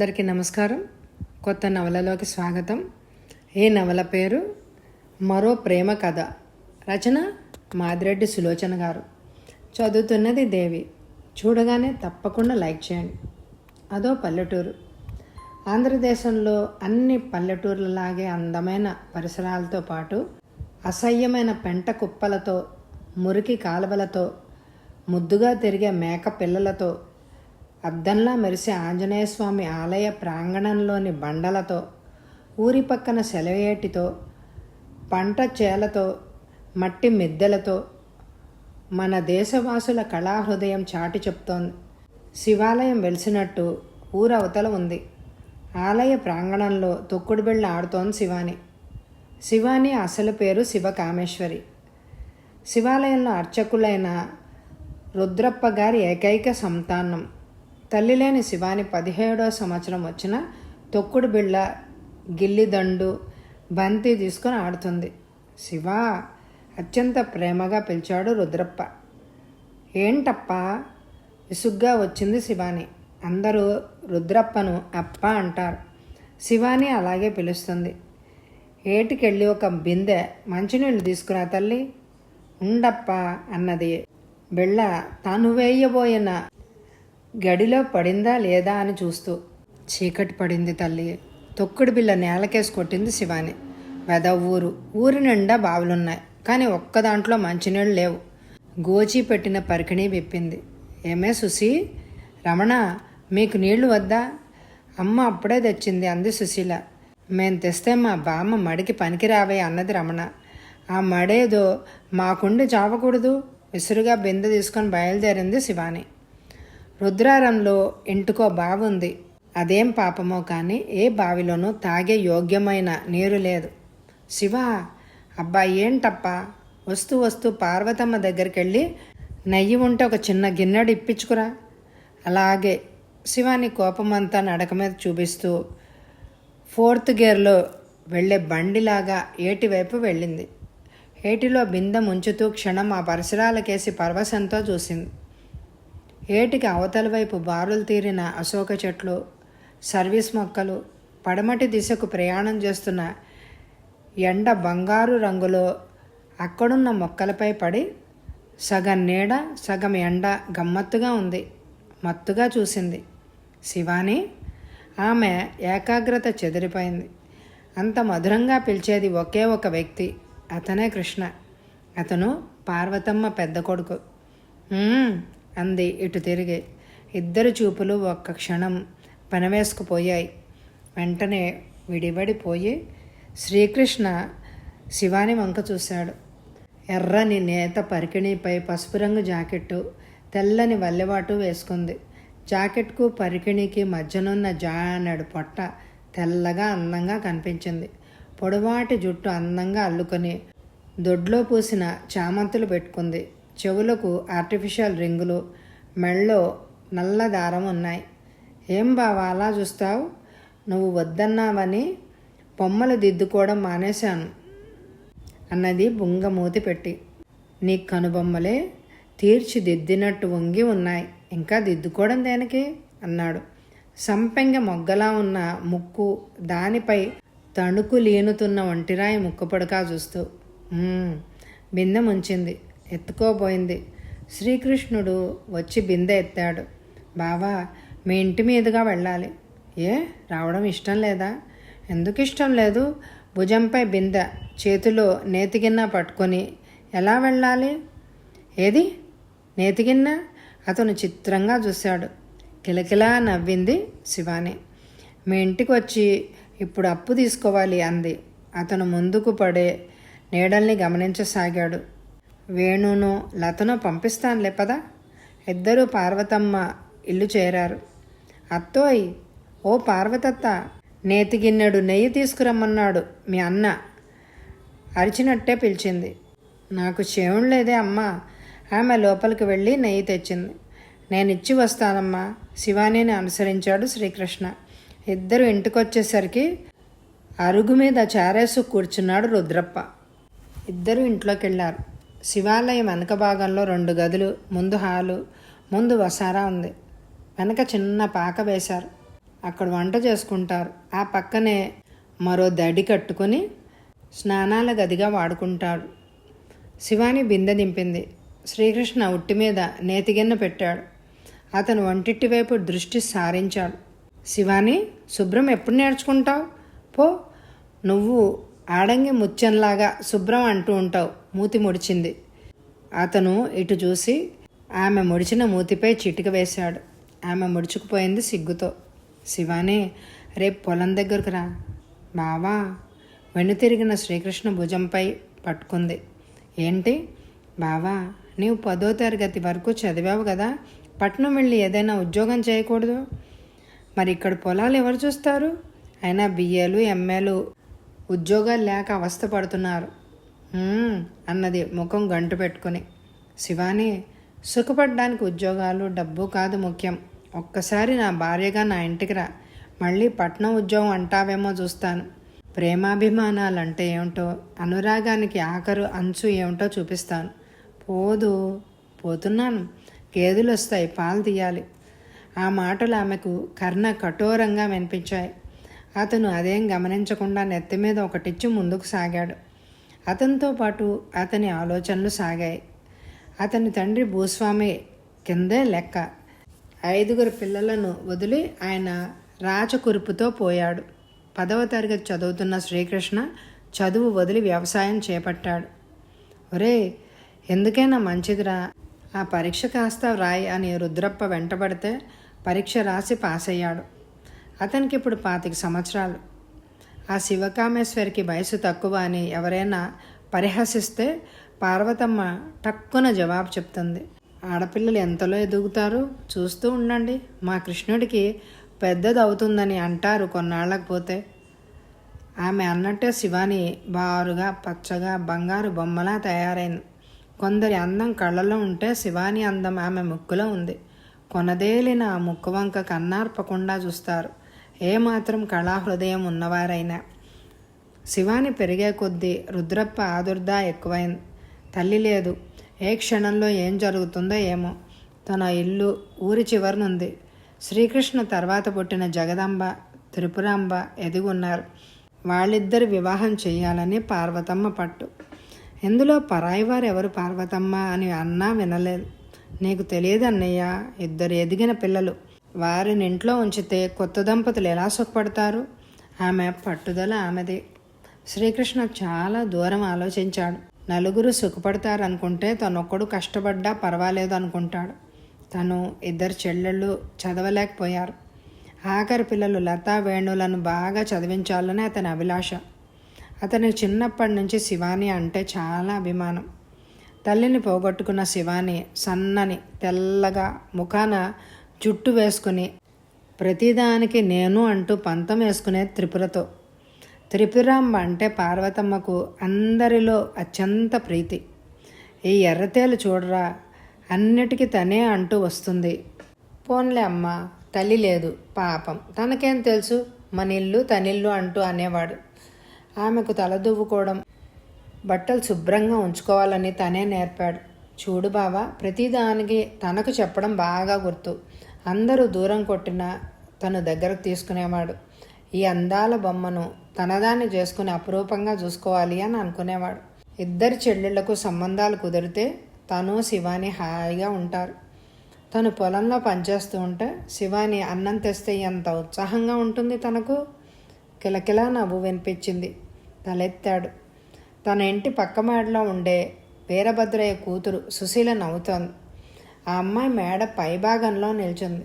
అందరికీ నమస్కారం. కొత్త నవలలోకి స్వాగతం. ఈ నవల పేరు? మరో ప్రేమ కథ. రచన మాదిరెడ్డి సులోచన గారు. చదువుతున్నది దేవి. చూడగానే తప్పకుండా లైక్ చేయండి. అదో పల్లెటూరు. ఆంధ్రదేశంలో అన్ని పల్లెటూర్లలాగే అందమైన పరిసరాలతో పాటు అసహ్యమైన పెంట కుప్పలతో మురికి కాలువలతో ముద్దుగా తిరిగే మేక పిల్లలతో అద్దంలా మెరిసే ఆంజనేయస్వామి ఆలయ ప్రాంగణంలోని బండలతో ఊరి పక్కన సెలవేటితో పంట చేలతో మట్టి మిద్దెలతో మన దేశవాసుల కళాహృదయం చాటి చెప్తోంది. శివాలయం వెలిసినట్టు ఊరవతల ఉంది. ఆలయ ప్రాంగణంలో తొక్కుడు బిళ్ళ ఆడుతోంది శివాని. శివాని అసలు పేరు శివకామేశ్వరి. శివాలయంలో అర్చకులైన రుద్రప్ప గారి ఏకైక సంతానం. తల్లి లేని శివాని పదిహేడో సంవత్సరం వచ్చిన తొక్కుడు బిళ్ళ గిల్లిదండు బంతి తీసుకొని ఆడుతుంది. శివ అత్యంత ప్రేమగా పిలిచాడు రుద్రప్ప. ఏంటప్ప? విసుగ్గా వచ్చింది శివాని. అందరూ రుద్రప్పను అప్ప అంటారు. శివాని అలాగే పిలుస్తుంది. ఏటికెళ్ళి ఒక బిందె మంచినీళ్ళు తీసుకురా తల్లి. ఉండప్ప అన్నది. బిళ్ళ తాను వేయబోయిన గడిలో పడిందా లేదా అని చూస్తూ చీకటి పడింది తల్లి. తొక్కుడు బిళ్ళ నేలకేసి కొట్టింది శివాని. వెద ఊరు. ఊరి నిండా బావులున్నాయి. కానీ ఒక్క దాంట్లో మంచినీళ్ళు లేవు. గోచి పెట్టిన పరికిణి విప్పింది. ఏమే సుశీ? రమణ మీకు నీళ్ళు వద్దా? అమ్మ అప్పుడే తెచ్చింది అంది సుశీల. మేం తెస్తే మా బామ్మ మడికి పనికిరావే అన్నది రమణ. ఆ మడేదో మాకుండి చావకూడదు? విసురుగా బిందె తీసుకొని బయలుదేరింది శివాని. రుద్రారంలో ఇంటికో బావి ఉంది అదేం పాపమో కానీ ఏ బావిలోనూ తాగే యోగ్యమైన నీరు లేదు. శివ అబ్బా ఏంటప్పా? వస్తూ వస్తూ పార్వతమ్మ దగ్గరికి వెళ్ళి నెయ్యి ఉంటే ఒక చిన్న గిన్నెడు ఇప్పించుకురా. అలాగే శివాని కోపమంతా నడక మీద చూపిస్తూ ఫోర్త్ గేర్లో వెళ్ళే బండిలాగా ఏటి వైపు వెళ్ళింది. ఏటిలో బిందె ముంచుతూ క్షణం ఆ పరిసరాలకేసి పరవశంతో చూసింది. ఏటికి అవతల వైపు బారులు తీరిన అశోక చెట్లు సర్వీస్ మొక్కలు పడమటి దిశకు ప్రయాణం చేస్తున్న ఎండ బంగారు రంగులో అక్కడున్న మొక్కలపై పడి సగం నీడ సగం ఎండ గమ్మత్తుగా ఉంది మత్తుగా చూసింది. శివాని ఆమె ఏకాగ్రత చెదిరిపోయింది. అంత మధురంగా పిలిచేది ఒకే ఒక వ్యక్తి అతనే కృష్ణ. అతను పార్వతమ్మ పెద్ద కొడుకు. అంది ఇటు తిరిగి. ఇద్దరు చూపులు ఒక్క క్షణం పనవేసుకుపోయాయి. వెంటనే విడిబడిపోయి శ్రీకృష్ణ శివాని వంక చూశాడు. ఎర్రని నేత పరికిణీపై పసుపు రంగు జాకెట్టు తెల్లని వల్లెవాటు వేసుకుంది. జాకెట్కు పరికిణికి మధ్యనున్న జానడు పొట్ట తెల్లగా అందంగా కనిపించింది. పొడవాటి జుట్టు అందంగా అల్లుకొని దొడ్లో పూసిన చామంతులు పెట్టుకుంది. చెవులకు ఆర్టిఫిషియల్ రింగులు మెళ్ళో నల్ల దారం ఉన్నాయి. ఏం బావా అలా చూస్తావు? నువ్వు వద్దన్నావని బొమ్మలు దిద్దుకోవడం మానేశాను అన్నది బుంగమూతి పెట్టి. నీ కనుబొమ్మలే తీర్చిదిద్దినట్టు వంగి ఉన్నాయి. ఇంకా దిద్దుకోవడం దేనికి? అన్నాడు. సంపెంగ మొగ్గలా ఉన్న ముక్కు దానిపై తణుకు లీనుతున్న ఒంటిరాయి ముక్కుపడకా చూస్తూ. బిందె ముంచింది. ఎత్తుకోబోయింది. శ్రీకృష్ణుడు వచ్చి బిందె ఎత్తాడు. బావా మీ ఇంటి మీదుగా వెళ్ళాలి. ఏ? రావడం ఇష్టం లేదా? ఎందుకు ఇష్టం లేదు? భుజంపై బిందె చేతిలో నేతిగిన్న పట్టుకొని ఎలా వెళ్ళాలి? ఏది? నేతిగిన్న? అతను చిత్రంగా చూశాడు. కిలకిలా నవ్వింది శివాని. మీ ఇంటికి వచ్చి ఇప్పుడు అప్పు తీసుకోవాలి అంది. అతను ముందుకు పడే నీడల్ని గమనించసాగాడు. వేణును లతను పంపిస్తానులే పదా. ఇద్దరూ పార్వతమ్మ ఇల్లు చేరారు. అత్తోయ్ ఓ పార్వతత్త నేతిగిన్నెడు నెయ్యి తీసుకురమ్మన్నాడు మీ అన్న. అరిచినట్టే పిలిచింది. నాకు చెవుడు లేదే అమ్మ. ఆమె లోపలికి వెళ్ళి నెయ్యి తెచ్చింది. నేను ఇచ్చి వస్తానమ్మా. శివానీని అనుసరించాడు శ్రీకృష్ణ. ఇద్దరు ఇంటికొచ్చేసరికి అరుగు మీద చారేసు కూర్చున్నాడు రుద్రప్ప. ఇద్దరు ఇంట్లోకి వెళ్ళారు శివాలయం వెనక భాగంలో రెండు గదులు ముందు హాలు ముందు వసారా ఉంది. వెనక చిన్న పాక వేశారు. అక్కడ వంట చేసుకుంటారు. ఆ పక్కనే మరో దడి కట్టుకొని స్నానాల గదిగా వాడుకుంటాడు శివాని బిందె దింపింది. శ్రీకృష్ణ ఉట్టి మీద నేతిగిన్న పెట్టాడు. అతను వంటింటి వైపు దృష్టి సారించాడు. శివాని శుభ్రం ఎప్పుడు నేర్చుకుంటావు? పో నువ్వు ఆడంగి ముత్యంలాగా శుభ్రం అంటూ ఉంటావు. మూతి ముడిచింది. అతను ఇటు చూసి ఆమె ముడిచిన మూతిపై చిటిక వేశాడు. ఆమె ముడుచుకుపోయింది సిగ్గుతో. శివాని రేపు పొలం దగ్గరకు రా. బావా వెనుతిరిగిన శ్రీకృష్ణ భుజంపై పట్టుకుంది. ఏంటి? బావా నీవు పదో తరగతి వరకు చదివావు కదా. పట్నం వెళ్ళి ఏదైనా ఉద్యోగం చేయకూడదు. మరి ఇక్కడ పొలాలు ఎవరు చూస్తారు అయినా బిఏలు ఎంఏలు ఉద్యోగాలు లేక అవస్థ పడుతున్నారు అన్నది ముఖం గంటు పెట్టుకుని. శివాని సుఖపడడానికి ఉద్యోగాలు డబ్బు కాదు ముఖ్యం. ఒక్కసారి నా భార్యగా నా ఇంటికి రా. మళ్ళీ పట్నం ఉద్యోగం అంటావేమో చూస్తాను. ప్రేమాభిమానాలు అంటే ఏమిటో అనురాగానికి ఆఖరు అంచు ఏమిటో చూపిస్తాను. పోదు పోతున్నాను. గేదెలు వస్తాయి పాలు తీయాలి. ఆ మాటలు ఆమెకు కర్ణ కఠోరంగా వినిపించాయి. అతను అదేం గమనించకుండా నెత్తి మీద ఒకటిచ్చి ముందుకు సాగాడు. అతనితో పాటు అతని ఆలోచనలు సాగాయి. అతని తండ్రి భూస్వామి కిందే లెక్క. ఐదుగురు పిల్లలను వదిలి ఆయన రాచకురుపుతో పోయాడు. పదవ తరగతి చదువుతున్న శ్రీకృష్ణ చదువు వదిలి వ్యవసాయం చేపట్టాడు. ఒరే ఎందుకైనా మంచిదిరా. ఆ పరీక్ష కాస్త వ్రాయి అని రుద్రప్ప వెంటబడితే పరీక్ష రాసి పాస్ అయ్యాడు అతనికి ఇప్పుడు పాతిక సంవత్సరాలు. ఆ శివకామేశ్వరికి వయసు తక్కువ అని ఎవరైనా పరిహసిస్తే పార్వతమ్మ టక్కున జవాబు చెప్తుంది. ఆడపిల్లలు ఎంతలో ఎదుగుతారు? చూస్తూ ఉండండి. మా కృష్ణుడికి పెద్దది అవుతుందని అంటారు కొన్నాళ్ళకు పోతే. ఆమె అన్నట్టే శివాని బారుగా పచ్చగా బంగారు బొమ్మలా తయారైంది. కొందరి అందం కళ్ళలో ఉంటే శివాని అందం ఆమె ముక్కులో ఉంది. కొనదేలిన ఆ ముక్కు వంక కన్నార్పకుండా చూస్తారు. ఏమాత్రం కళాహృదయం ఉన్నవారైనా. శివాని పెరిగే కొద్దీ రుద్రప్ప ఆదుర్దా ఎక్కువైంది. తల్లి లేదు. ఏ క్షణంలో ఏం జరుగుతుందో ఏమో. తన ఇల్లు ఊరి చివరనుంది. శ్రీకృష్ణ తర్వాత పుట్టిన జగదంబ త్రిపురాంబ ఎదుగున్నారు. వాళ్ళిద్దరు వివాహం చేయాలని పార్వతమ్మ పట్టు. ఇందులో పరాయివారు ఎవరు పార్వతమ్మ అని అన్నా వినలేదు. నీకు తెలియదు అన్నయ్య ఇద్దరు ఎదిగిన పిల్లలు. వారిని ఇంట్లో ఉంచితే కొత్త దంపతులు ఎలా సుఖపడతారు? ఆమె పట్టుదల ఆమెది. శ్రీకృష్ణ చాలా దూరం ఆలోచించాడు. నలుగురు సుఖపడతారనుకుంటే తనొక్కడు కష్టపడ్డా పర్వాలేదు అనుకుంటాడు తను ఇద్దరు చెల్లెళ్ళు చదవలేకపోయారు. ఆఖరి పిల్లలు లతా వేణులను బాగా చదివించాలని అతని అభిలాష. అతని చిన్నప్పటి నుంచి శివాని అంటే చాలా అభిమానం. తల్లిని పోగొట్టుకున్న శివాని సన్నని తెల్లగా ముఖాన జుట్టు వేసుకుని ప్రతిదానికి నేను అంటూ పంతం వేసుకునే త్రిపురతో. త్రిపురాంబ అంటే పార్వతమ్మకు అందరిలో అత్యంత ప్రీతి. ఈ ఎర్రతేలు చూడరా అన్నిటికీ తనే అంటూ వస్తుంది. పోన్లే అమ్మ తల్లి లేదు పాపం. తనకేం తెలుసు? మన ఇల్లు తనిల్లు అంటూ అనేవాడు. ఆమెకు తలదువ్వుకోవడం బట్టలు శుభ్రంగా ఉంచుకోవాలని తనే నేర్పాడు. చూడు బావా ప్రతిదానికి తనకు చెప్పడం బాగా గుర్తు. అందరూ దూరం కొట్టినా తను దగ్గరకు తీసుకునేవాడు. ఈ అందాల బొమ్మను తనదాన్ని చేసుకుని అపురూపంగా చూసుకోవాలి అని అనుకునేవాడు. ఇద్దరి చెల్లెళ్ళకు సంబంధాలు కుదిరితే తను శివాని హాయిగా ఉంటారు. తను పొలంలో పనిచేస్తూ ఉంటే శివాని అన్నం తెస్తే ఎంత ఉత్సాహంగా ఉంటుంది తనకు. కిలకిలా నవ్వు వినిపించింది. తలెత్తాడు. తన ఇంటి పక్క మాడలో ఉండే వీరభద్రయ్య కూతురు సుశీల నవ్వుతోంది. ఆ అమ్మాయి మేడ పైభాగంలో నిల్చుంది.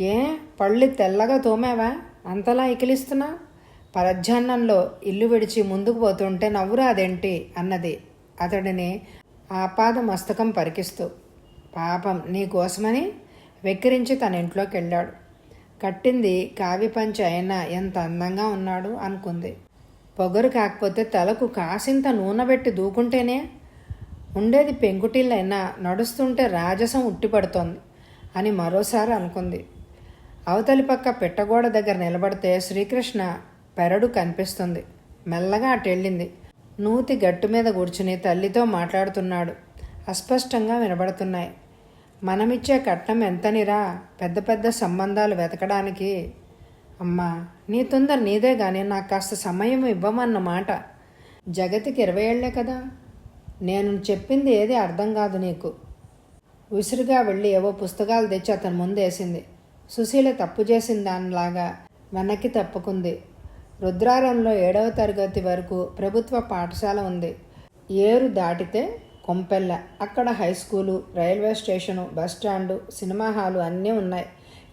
ఏ? పళ్ళు తెల్లగా తోమావా? అంతలా ఇకిలిస్తున్నా? పరధ్యాన్నంలో ఇల్లు విడిచి ముందుకు పోతుంటే నవ్వురా అదేంటి అన్నది అతడిని ఆపాద మస్తకం పరికిస్తూ. పాపం నీ కోసమని వెక్కిరించి తన ఇంట్లోకి వెళ్ళాడు. కట్టింది కావి పంచి అయినా ఎంత అందంగా ఉన్నాడు అనుకుంది. పొగరు కాకపోతే తలకు కాసింత నూనె పెట్టి దూకుంటేనే ఉండేది పెంకుటిల్లైనా నడుస్తుంటే రాజసం ఉట్టిపడుతోంది అని మరోసారి అనుకుంది. అవతలి పక్క పెట్టగోడ దగ్గర నిలబడితే శ్రీకృష్ణ పెరడు కనిపిస్తుంది. మెల్లగా అటెళ్ళింది. నూతి గట్టు మీద కూర్చుని తల్లితో మాట్లాడుతున్నాడు. అస్పష్టంగా వినబడుతున్నాయి. మనమిచ్చే కట్నం ఎంతనిరా? పెద్ద పెద్ద సంబంధాలు వెతకడానికి. అమ్మా నీ తొందర నీదే కానీ నాకు కాస్త సమయం ఇవ్వమన్నమాట. జగతికి ఇరవై ఏళ్ళే కదా? నేను చెప్పింది ఏది అర్థం కాదు నీకు. విసురుగా వెళ్ళి ఏవో పుస్తకాలు తెచ్చి అతని ముందేసింది. సుశీల తప్పు చేసిన దానిలాగా వెనక్కి తప్పుకుంది. రుద్రారంలో ఏడవ తరగతి వరకు ప్రభుత్వ పాఠశాల ఉంది. ఏరు దాటితే కొంపెల్ల. అక్కడ high school railway station bus stand cinema hall అన్నీ ఉన్నాయి.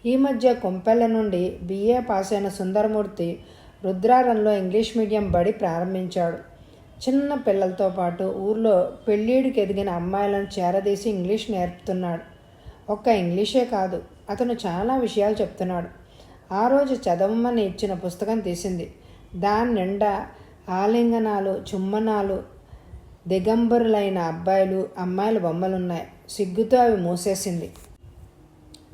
ఈ మధ్య కొంపెల్ల నుండి బిఏ పాస్ అయిన సుందరమూర్తి రుద్రారంలో ఇంగ్లీష్ మీడియం బడి ప్రారంభించాడు. చిన్న పిల్లలతో పాటు ఊర్లో పెళ్ళీడికి ఎదిగిన అమ్మాయిలను చేరదీసి ఇంగ్లీష్ నేర్పుతున్నాడు. ఒక్క ఇంగ్లీషే కాదు అతను చాలా విషయాలు చెప్తున్నాడు. ఆ రోజు చదవమని ఇచ్చిన పుస్తకం తీసింది. దాని నిండా ఆలింగనాలు చుమ్మనాలు దిగంబరులైన అబ్బాయిలు అమ్మాయిల బొమ్మలున్నాయి. సిగ్గుతో అవి మూసేసింది.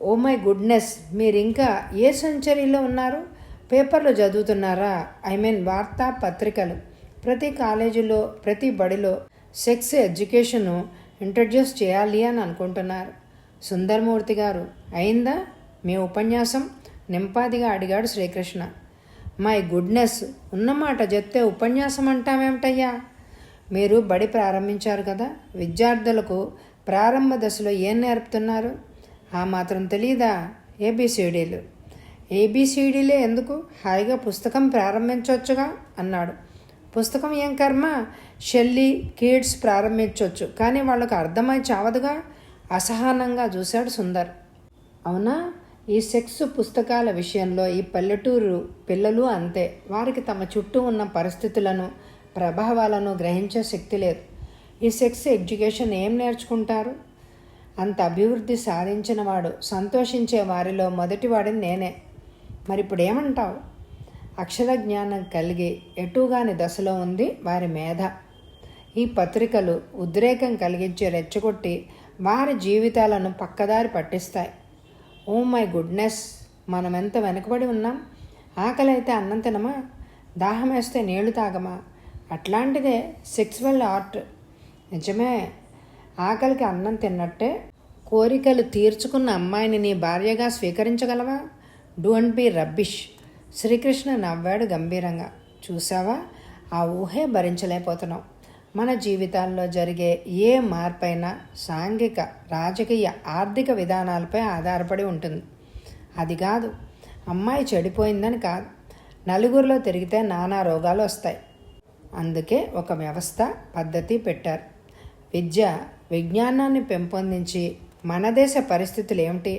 ఓ మై గుడ్నెస్ మీరు ఇంకా ఏ సెంచరీలో ఉన్నారు? పేపర్లు చదువుతున్నారా? ఐ మీన్ వార్తా పత్రికలు ప్రతి కాలేజీలో ప్రతి బడిలో సెక్స్ ఎడ్యుకేషను ఇంట్రడ్యూస్ చేయాలి అని అనుకుంటున్నారు. సుందరమూర్తి గారు అయిందా? మీ ఉపన్యాసం? నింపాదిగా అడిగాడు శ్రీకృష్ణ. మై గుడ్నెస్ ఉన్నమాట చెప్తే ఉపన్యాసం అంటామేమిటయ్యా మీరు బడి ప్రారంభించారు కదా విద్యార్థులకు ప్రారంభ దశలో ఏం నేర్పుతున్నారు? ఆ మాత్రం తెలియదా ఏబిసిడీలు. ఏబిసిడీలే ఎందుకు? హాయిగా పుస్తకం ప్రారంభించవచ్చుగా అన్నాడు. పుస్తకం ఏం కర్మ? షెల్లీ కిడ్స్ ప్రారంభించవచ్చు కానీ వాళ్ళకు అర్థమై చావదుగా? అసహనంగా చూశాడు సుందర్. అవునా? ఈ సెక్స్ పుస్తకాల విషయంలో ఈ పల్లెటూరు పిల్లలు అంతే. వారికి తమ చుట్టూ ఉన్న పరిస్థితులను ప్రభావాలను గ్రహించే శక్తి లేదు. ఈ సెక్స్ ఎడ్యుకేషన్ ఏం నేర్చుకుంటారు? అంత అభివృద్ధి సాధించిన వాడు సంతోషించే వారిలో మొదటివాడిని నేనే. మరి ఇప్పుడు ఏమంటావు? అక్షర జ్ఞానం కలిగి ఎటుగాని దశలో ఉంది వారి మేధ. ఈ పత్రికలు ఉద్రేకం కలిగించి రెచ్చగొట్టి వారి జీవితాలను పక్కదారి పట్టిస్తాయి. ఓ మై గుడ్నెస్ మనం ఎంత వెనకబడి ఉన్నాం? ఆకలి అయితే అన్నం తినమా? దాహం వేస్తే నీళ్ళు తాగమా? అట్లాంటిదే సెక్స్వల్ ఆర్ట్. నిజమే ఆకలికి అన్నం తిన్నట్టే కోరికలు తీర్చుకున్న అమ్మాయిని నీ భార్యగా స్వీకరించగలవా? Don't be rubbish. శ్రీకృష్ణ నవ్వాడు గంభీరంగా. చూసావా ఆ ఊహే భరించలేకపోతున్నాం. మన జీవితాల్లో జరిగే ఏ మార్పైనా సాంఘిక రాజకీయ ఆర్థిక విధానాలపై ఆధారపడి ఉంటుంది. అది కాదు అమ్మాయి చెడిపోయిందని కాదు. నలుగురిలో తిరిగితే నానా రోగాలు వస్తాయి. అందుకే ఒక వ్యవస్థ పద్ధతి పెట్టారు. విద్య విజ్ఞానాన్ని పెంపొందించి మన దేశ పరిస్థితులు ఏమిటి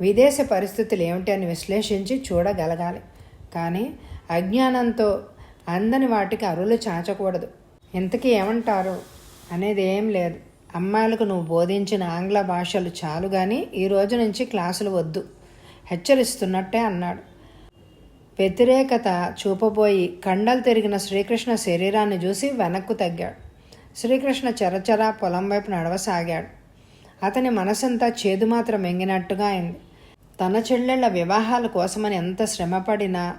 విదేశ పరిస్థితులు ఏమిటి అని విశ్లేషించి చూడగలగాలి. కానీ అజ్ఞానంతో అందని వాటికి అరులు చాచకూడదు. ఇంతకీ ఏమంటారు? అనేది ఏం లేదు. అమ్మాయిలకు నువ్వు బోధించిన ఆంగ్ల భాషలు చాలు కానీ ఈ రోజు నుంచి క్లాసులు వద్దు. హెచ్చరిస్తున్నట్టే అన్నాడు. వ్యతిరేకత చూపబోయి కండలు తిరిగిన శ్రీకృష్ణ శరీరాన్ని చూసి వెనక్కు తగ్గాడు. శ్రీకృష్ణ చరచరా పొలం వైపు నడవసాగాడు. అతని మనసంతా చేదు మాత్రం ఎంగినట్టుగా అయింది. తన చెల్లెళ్ళ వివాహాల కోసమని ఎంత శ్రమపడినా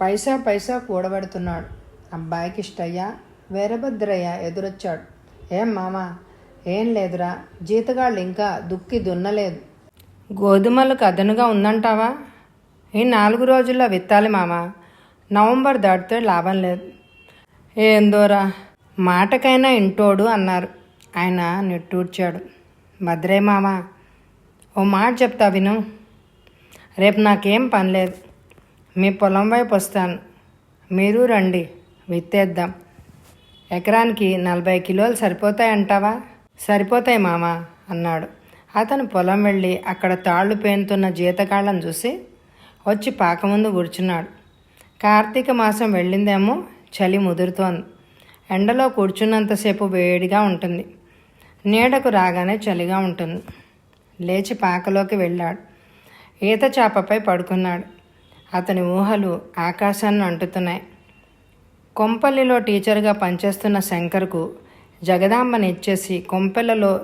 పైసా పైసా కూడబెడుతున్నాడు. అబ్బాయికి ఇష్టయ్య వీరభద్రయ్య ఎదురొచ్చాడు. ఏం మామ ఏం లేదురా జీతగాళ్ళు ఇంకా దుక్కి దున్నలేదు. గోధుమలకు అదనుగా ఉందంటావా? ఈ నాలుగు రోజుల్లో విత్తాలి మామ నవంబర్ దాటితే లాభం లేదు. ఏందోరా మాటకైనా ఇంటోడు అన్నారు. ఆయన నిట్టూర్చాడు. భద్రే మామ ఓ మాట చెప్తా విను. రేపు నాకేం పని లేదు. మీ పొలం వైపు వస్తాను. మీరు రండి విత్తేద్దాం. ఎకరానికి నలభై కిలోలు సరిపోతాయంటావా సరిపోతాయి మామ అన్నాడు. అతను పొలం వెళ్ళి అక్కడ తాళ్ళు పేనుతున్న జీతకాళ్ళను చూసి వచ్చి పాక ముందు కూర్చున్నాడు. కార్తీక మాసం వెళ్ళిందేమో చలి ముదురుతోంది. ఎండలో కూర్చున్నంతసేపు వేడిగా ఉంటుంది. నీడకు రాగానే చలిగా ఉంటుంది. లేచి పాకలోకి వెళ్ళాడు. ఈత చేపపై పడుకున్నాడు. అతని ఊహలు ఆకాశాన్ని అంటుతున్నాయి. కొంపల్లిలో టీచర్గా పనిచేస్తున్న శంకర్కు జగదాంబని ఇచ్చేసి కొంపెల్లలో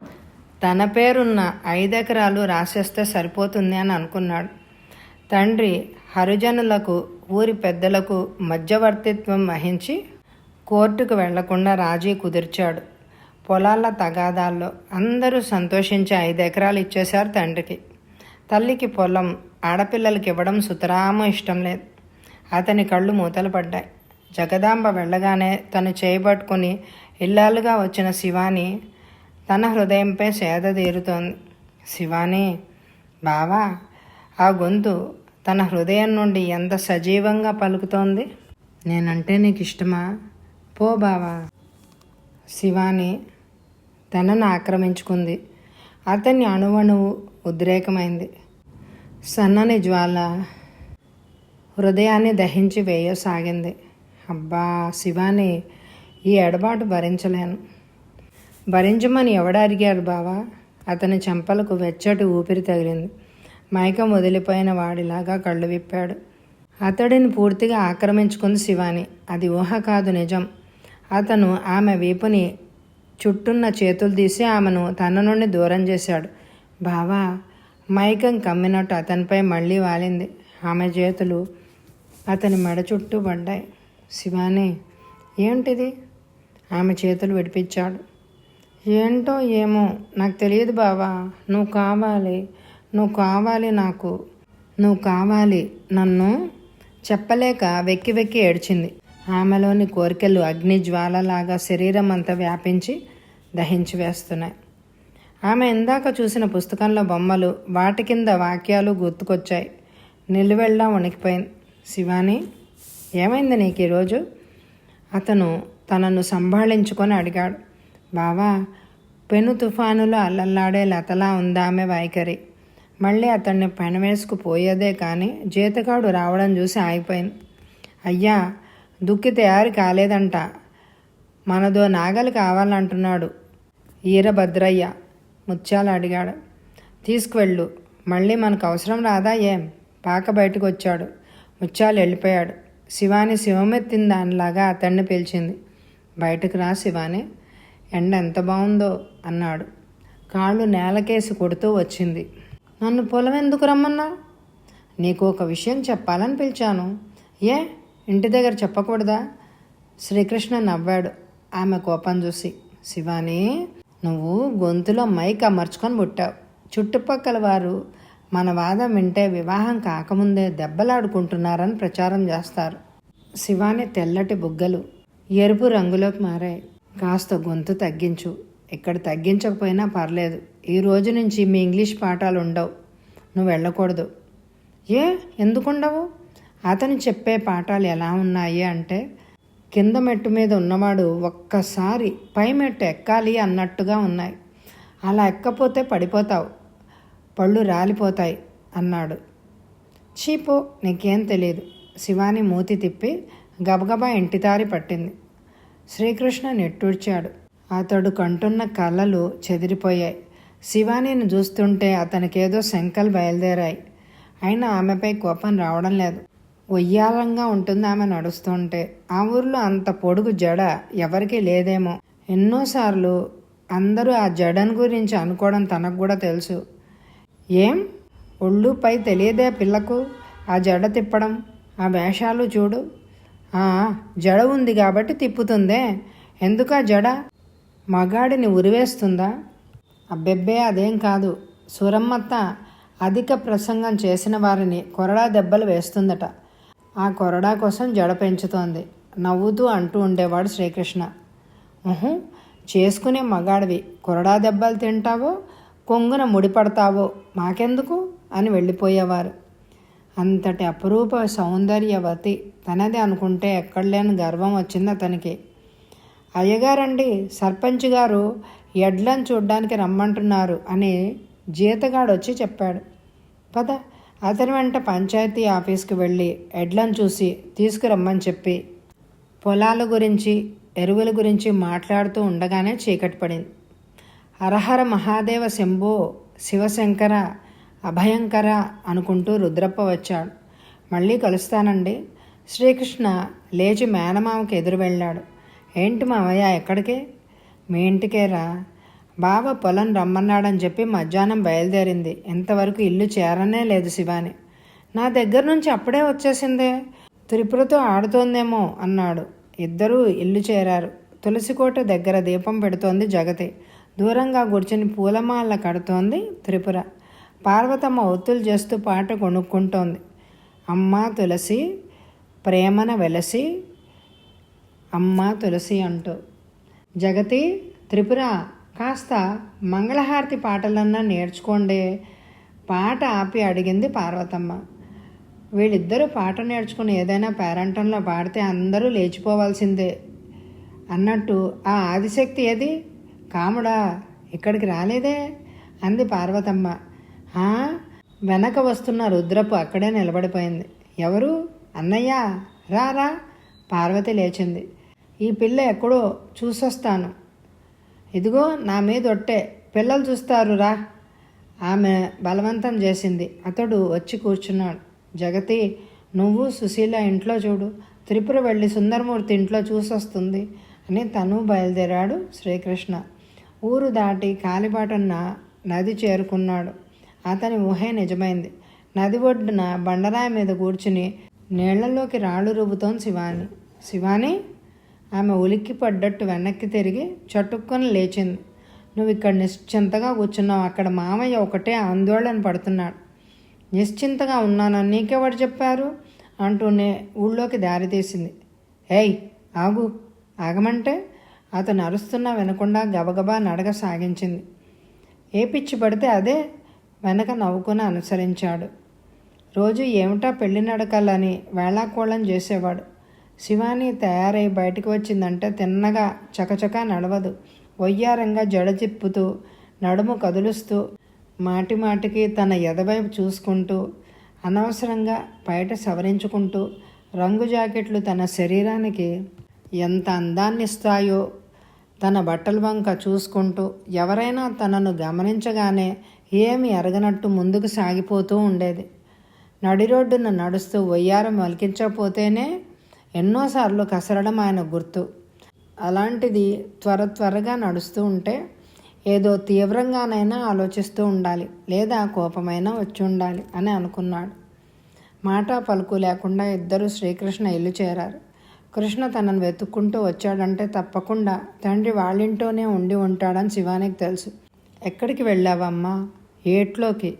తన పేరున్న ఐదెకరాలు రాసేస్తే సరిపోతుంది అని అనుకున్నాడు. తండ్రి హరిజనులకు ఊరి పెద్దలకు మధ్యవర్తిత్వం వహించి కోర్టుకు వెళ్ళకుండా రాజీ కుదిర్చాడు. పొలాల తగాదాల్లో అందరూ సంతోషించి ఐదు ఎకరాలు ఇచ్చేశారు తండ్రికి. తల్లికి పొలం ఆడపిల్లలకి ఇవ్వడం సుతరాము ఇష్టం లేదు. అతని కళ్ళు మూతలు పడ్డాయి. జగదాంబ వెళ్ళగానే తను చేయబట్టుకుని ఇల్లాలుగా వచ్చిన శివాని తన హృదయంపై సేద తీరుతోంది. శివాని బావా ఆ గొంతు తన హృదయం నుండి ఎంత సజీవంగా పలుకుతోంది? నేనంటే నీకు ఇష్టమా పో బావా. శివాని తనను ఆక్రమించుకుంది. అతని అణువణువు ఉద్రేకమైంది. సన్నని జ్వాల హృదయాన్ని దహించి వేయసాగింది. అబ్బా శివాని ఈ ఎడబాటు భరించలేను. భరించమని ఎవడు అడిగారు బావా? అతని చెంపలకు వెచ్చటి ఊపిరి తగిలింది. మైకం వదిలిపోయిన వాడిలాగా కళ్ళు విప్పాడు. అతడిని పూర్తిగా ఆక్రమించుకుంది శివాని. అది ఊహ కాదు నిజం. అతను ఆమె వీపుని చుట్టున్న చేతులు తీసి ఆమెను తన నుండి దూరం చేశాడు. బావా మైకం కమ్మినట్టు అతనిపై మళ్ళీ వాలింది. ఆమె చేతులు అతని మెడ చుట్టూ పడ్డాయి. శివాని ఏంటిది? ఆమె చేతులు విడిపించాడు. ఏంటో ఏమో నాకు తెలియదు బావా. నువ్వు కావాలి నువ్వు కావాలి నాకు. నువ్వు కావాలి నన్ను చెప్పలేక వెక్కి వెక్కి ఏడ్చింది. ఆమెలోని కోరికలు అగ్ని జ్వాలలాగా శరీరం అంతా వ్యాపించి దహించి వేస్తున్నాయి. ఆమె ఇందాక చూసిన పుస్తకంలో బొమ్మలు వాటి కింద వాక్యాలు గుర్తుకొచ్చాయి. నిలువెళ్ళా వణికిపోయింది. శివాని ఏమైంది నీకు ఈరోజు అతను తనను సంభాళించుకొని అడిగాడు. బావా పెను తుఫానులో అల్లల్లాడే లతలా ఉందామె వైఖరి. మళ్ళీ అతన్ని పెనవేసుకు పోయేదే కానీ జీతగాడు రావడం చూసి ఆగిపోయింది. అయ్యా దుక్కి తయారు కాలేదంట. మనదో నాగలి కావాలంటున్నాడు ఈరభద్రయ్య. ముత్యాలు అడిగాడు. తీసుకువెళ్ళు. మళ్ళీ మనకు అవసరం రాదా ఏం? పాక బయటకు వచ్చాడు ముత్యాలు వెళ్ళిపోయాడు. శివాని శివమెత్తిన దానిలాగా అతన్ని పిలిచింది. బయటకు రా శివాని. ఎండ ఎంత బాగుందో అన్నాడు. కాళ్ళు నేలకేసి కొడుతూ వచ్చింది. నన్ను పొలం ఎందుకు రమ్మన్నా నీకు ఒక విషయం చెప్పాలని పిలిచాను. ఏ? ఇంటి దగ్గర చెప్పకూడదా? శ్రీకృష్ణ నవ్వాడు. ఆమె కోపం చూసి శివాని నువ్వు గొంతులో మైక్ అమర్చుకొని పుట్టావు. చుట్టుపక్కల వారు మన వాదం వింటే వివాహం కాకముందే దెబ్బలాడుకుంటున్నారని ప్రచారం చేస్తారు. శివాని తెల్లటి బుగ్గలు ఎరుపు రంగులోకి మారాయి. కాస్త గొంతు తగ్గించు. ఇక్కడ తగ్గించకపోయినా పర్లేదు. ఈ రోజు నుంచి మీ ఇంగ్లీష్ పాఠాలు ఉండవు. నువ్వు వెళ్ళకూడదు. ఏ? ఎందుకుండవు? అతను చెప్పే పాఠాలు ఎలా ఉన్నాయి అంటే కింద మెట్టు మీద ఉన్నవాడు ఒక్కసారి పై మెట్టు ఎక్కాలి అన్నట్టుగా ఉన్నాయి. అలా ఎక్కపోతే పడిపోతావు. పళ్ళు రాలిపోతాయి అన్నాడు. చీపో నీకేం తెలియదు శివాని మూతి తిప్పి గబగబా ఇంటిదారి పట్టింది. శ్రీకృష్ణ నెట్టూడ్చాడు అతడు కంటున్న కళ్ళలు చెదిరిపోయాయి. శివానీని చూస్తుంటే అతనికేదో శంకలు బయలుదేరాయి. అయినా ఆమెపై కోపం రావడం లేదు. ఒయ్యాలంగా ఉంటుంది ఆమె నడుస్తుంటే. ఆ ఊర్లో అంత పొడుగు జడ ఎవరికీ లేదేమో. ఎన్నోసార్లు అందరూ ఆ జడను గురించి అనుకోవడం తనకు కూడా తెలుసు. ఏం? ఒళ్ళు పై తెలియదే పిల్లకు ఆ జడ తిప్పడం ఆ వేషాలు చూడు. ఆ జడ ఉంది కాబట్టి తిప్పుతుందే. ఎందుకు ఆ జడ? మగాడిని ఉరివేస్తుందా? అబ్బెబ్బే అదేం కాదు. సురమ్మత్త అధిక ప్రసంగం చేసిన వారిని కొరడా దెబ్బలు వేస్తుందట. ఆ కొరడా కోసం జడ పెంచుతోంది. నవ్వుతూ అంటూ ఉండేవాడు శ్రీకృష్ణ. ఉహు చేసుకునే మగాడివి. కొరడా దెబ్బలు తింటావో కొంగున ముడిపడతావో మాకెందుకు? అని వెళ్ళిపోయేవారు. అంతటి అపురూప సౌందర్యవతి తనది అనుకుంటే ఎక్కడలేని గర్వం వచ్చింది అతనికి. అయ్యగారండి సర్పంచ్ గారు ఎడ్లను చూడ్డానికి రమ్మంటున్నారు అని జీతగాడు వచ్చి చెప్పాడు. పద అతని వెంట పంచాయతీ ఆఫీస్కి వెళ్ళి ఎడ్లను చూసి తీసుకురమ్మని చెప్పి పొలాల గురించి ఎరువుల గురించి మాట్లాడుతూ ఉండగానే చీకటి పడింది. హరహర మహాదేవ శంభో శివశంకర అభయంకర అనుకుంటూ రుద్రప్ప వచ్చాడు. మళ్ళీ కలుస్తానండి. శ్రీకృష్ణ లేచి మేనమామకి ఎదురు వెళ్ళాడు. ఏంటి మావయ్య ఎక్కడికే? మీ ఇంటికేరా? బావ పొలం రమ్మన్నాడని చెప్పి మధ్యాహ్నం బయలుదేరింది. ఇంతవరకు ఇల్లు చేరనే లేదు శివాని. నా దగ్గర నుంచి అప్పుడే వచ్చేసిందే. త్రిపురతో ఆడుతోందేమో అన్నాడు. ఇద్దరూ ఇల్లు చేరారు. తులసికోట దగ్గర దీపం పెడుతోంది జగతి. దూరంగా కూర్చుని పూలమాల కడుతోంది త్రిపుర. పార్వతమ్మ ఒత్తులు చేస్తూ పాట కొనుక్కుంటోంది. అమ్మ తులసి ప్రేమన వెలసి అమ్మ తులసి అంటూ. జగతి త్రిపుర కాస్త మంగళహారతి పాటలన్నా నేర్చుకోండి. పాట ఆపి అడిగింది పార్వతమ్మ. వీళ్ళిద్దరూ పాట నేర్చుకుని ఏదైనా పేరంటంలో పాడితే అందరూ లేచిపోవాల్సిందే అన్నట్టు ఆ ఆదిశక్తి ఏది? కాముడా ఇక్కడికి రాలేదే? అంది పార్వతమ్మ. వెనక వస్తున్న రుద్రపు అక్కడే నిలబడిపోయింది. ఎవరు? అన్నయ్య? రా రా. పార్వతి లేచింది. ఈ పిల్ల ఎక్కడో చూసొస్తాను. ఇదిగో నా మీద ఒట్టే. పిల్లలు చూస్తారురా. ఆమె బలవంతం చేసింది. అతడు వచ్చి కూర్చున్నాడు. జగతి నువ్వు సుశీల ఇంట్లో చూడు. త్రిపుర వెళ్ళి సుందరమూర్తి ఇంట్లో చూసొస్తుంది అని తను బయలుదేరాడు శ్రీకృష్ణ. ఊరు దాటి కాలిబాటన్న నది చేరుకున్నాడు. అతని ఊహే నిజమైంది. నది ఒడ్డున బండరాయి మీద కూర్చుని నీళ్ళలోకి రాళ్ళు రుబ్బుతోంది శివాని. శివాని? ఆమె ఉలిక్కి పడ్డట్టు వెనక్కి తిరిగి చటుక్కుని లేచింది. నువ్వు ఇక్కడ నిశ్చింతగా కూర్చున్నావు. అక్కడ మామయ్య ఒకటే ఆందోళన పడుతున్నాడు. నిశ్చింతగా ఉన్నానని నీకెవరు చెప్పారు? అంటూనే ఊళ్ళోకి దారి తీసింది. ఏయ్ ఆగు. ఆగమంటే? అతను అరుస్తున్నా వినకుండా గబగబా నడక సాగించింది. ఏ పిచ్చి పడితే అదే వెనక నవ్వుకుని అనుసరించాడు. రోజు ఏమిటా పెళ్ళి నడకాలని వేళాకోళం చేసేవాడు? శివాని తయారై బయటకు వచ్చిందంటే తిన్నగా చకచకా నడవదు. వయ్యారంగా జడ చిప్పుతూ నడుము కదులుస్తూ మాటి మాటికి తన ఎదవైపు చూసుకుంటూ అనవసరంగా బయట సవరించుకుంటూ రంగు జాకెట్లు తన శరీరానికి ఎంత అందాన్ని ఇస్తాయో తన బట్టల వంక చూసుకుంటూ ఎవరైనా తనను గమనించగానే ఏమి ఎరగనట్టు ముందుకు సాగిపోతూ ఉండేది. నడి రోడ్డున నడుస్తూ వయ్యారం వలికించకపోతేనే ఎన్నోసార్లు కసరడం ఆయన గుర్తు. అలాంటిది త్వర త్వరగా నడుస్తూ ఉంటే ఏదో తీవ్రంగానైనా ఆలోచిస్తూ ఉండాలి లేదా కోపమైనా వచ్చి ఉండాలి అని అనుకున్నాడు. మాట పలుకు లేకుండా ఇద్దరు శ్రీకృష్ణ ఇల్లు చేరారు. కృష్ణ తనను వెతుక్కుంటూ వచ్చాడంటే తప్పకుండా తండ్రి వాళ్ళింటోనే ఉండి ఉంటాడని శివానికి తెలుసు. ఎక్కడికి వెళ్ళావమ్మా? ఏట్లోకి.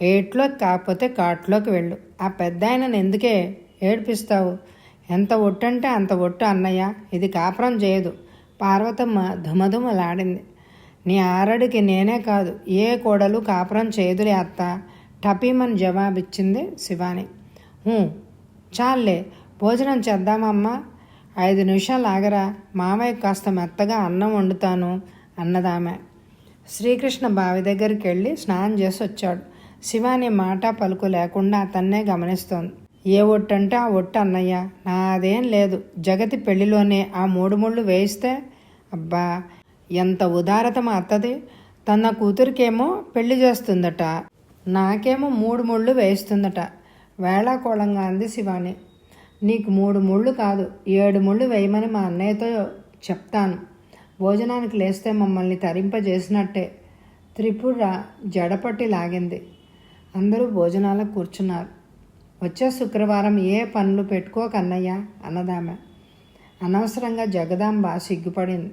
ఏట్లోకి కాకపోతే కాట్లోకి వెళ్ళు. ఆ పెద్ద ఆయనను ఎందుకే ఏడిపిస్తావు? ఎంత ఒట్టంటే అంత ఒట్టు అన్నయ్య ఇది కాపురం చేయదు. పార్వతమ్మ ధుమధుమలాడింది. నీ ఆరడికి నేనే కాదు ఏ కోడలు కాపురం చేయదులే అత్త? టపీమని జవాబిచ్చింది శివాని. చాలే భోజనం చేద్దామమ్మా. ఐదు నిమిషాలు ఆగరా మామయ్య కాస్త మెత్తగా అన్నం వండుతాను అన్నదామె. శ్రీకృష్ణ బావి దగ్గరికి వెళ్ళి స్నానం చేసి వచ్చాడు శివాని మాట పలుకు లేకుండా అతన్నే గమనిస్తోంది. ఏ ఒట్టు అంటే ఆ ఒట్టు అన్నయ్య. నాదేం లేదు. జగతి పెళ్ళిలోనే ఆ మూడు ముళ్ళు వేయిస్తే? అబ్బా ఎంత ఉదారత మా అత్తది. తన కూతురికేమో పెళ్ళి చేస్తుందట. నాకేమో మూడు ముళ్ళు వేయిస్తుందట. వేళాకోళంగా అంది శివాని. నీకు మూడు ముళ్ళు కాదు ఏడు ముళ్ళు వేయమని మా అన్నయ్యతో చెప్తాను. భోజనానికి లేస్తే మమ్మల్ని తరింపజేసినట్టే. త్రిపుర జడపట్టి లాగింది. అందరూ భోజనాలకు కూర్చున్నారు. వచ్చే శుక్రవారం ఏ పనులు పెట్టుకోకన్నయ్య అన్నదామె. అనవసరంగా జగదాంబ సిగ్గుపడింది.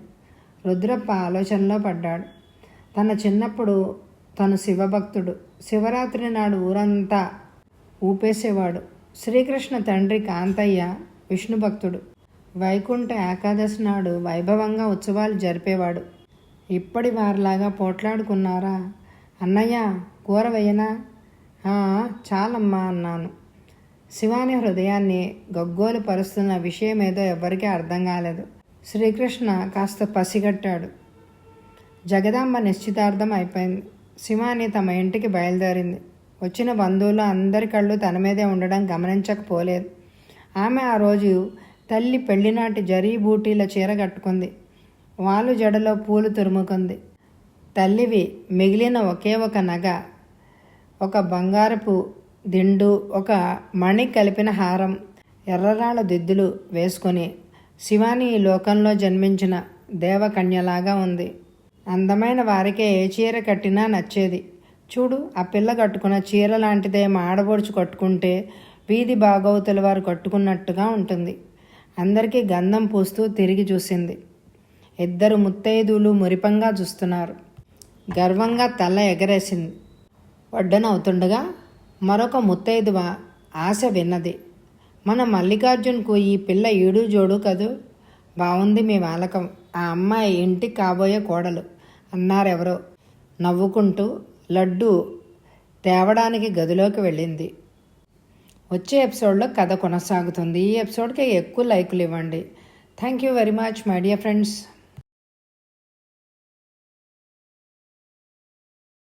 రుద్రప్ప ఆలోచనలో పడ్డాడు. తన చిన్నప్పుడు తను శివభక్తుడు. శివరాత్రి నాడు ఊరంతా ఊపేసేవాడు. శ్రీకృష్ణ తండ్రి కాంతయ్య విష్ణు భక్తుడు వైకుంఠ ఏకాదశి నాడు వైభవంగా ఉత్సవాలు జరిపేవాడు. ఇప్పటి వారిలాగా పోట్లాడుకున్నారా? అన్నయ్య కూర వేయనా? చాలమ్మా అన్నాను. శివాని హృదయాన్ని గగ్గోలు పరుస్తున్న విషయం ఏదో ఎవ్వరికీ అర్థం కాలేదు. శ్రీకృష్ణ కాస్త పసిగట్టాడు. జగదాంబ నిశ్చితార్థం అయిపోయింది. శివాని తమ ఇంటికి బయలుదేరింది. వచ్చిన బంధువులు అందరి కళ్ళు తన మీదే ఉండడం గమనించకపోలేదు. ఆమె ఆ రోజు తల్లి పెళ్ళినాటి జరీ బూటీల చీర కట్టుకుంది. వాలు జడలో పూలు తురుముకుంది. తల్లివి మిగిలిన ఒకే ఒక నగ ఒక బంగారపు దిండు ఒక మణి కలిపిన హారం ఎర్రరాళ్ళ దిద్దులు వేసుకొని శివాని ఈ లోకంలో జన్మించిన దేవకన్యలాగా ఉంది. అందమైన వారికే ఏ చీర కట్టినా నచ్చేది. చూడు ఆ పిల్ల కట్టుకున్న చీర లాంటిదే మా కట్టుకుంటే వీధి బాగవతుల వారు కట్టుకున్నట్టుగా ఉంటుంది. అందరికీ గంధం పూస్తూ తిరిగి చూసింది. ఇద్దరు ముత్తైదులు మురిపంగా చూస్తున్నారు. గర్వంగా తల ఎగరేసింది. వడ్డనవుతుండగా మరొక ముత్తైదువ ఆశ విన్నది. మన మల్లికార్జున్కు ఈ పిల్ల ఏడు జోడు కదూ? బాగుంది మీ వాలకం. ఆ అమ్మాయి ఇంటికి కాబోయే కోడలు. అన్నారెవరో. నవ్వుకుంటూ లడ్డు తేవడానికి గదిలోకి వెళ్ళింది. వచ్చే ఎపిసోడ్లో కథ కొనసాగుతుంది. ఈ ఎపిసోడ్కి ఎక్కువ లైకులు ఇవ్వండి. Thank you very much my dear friends.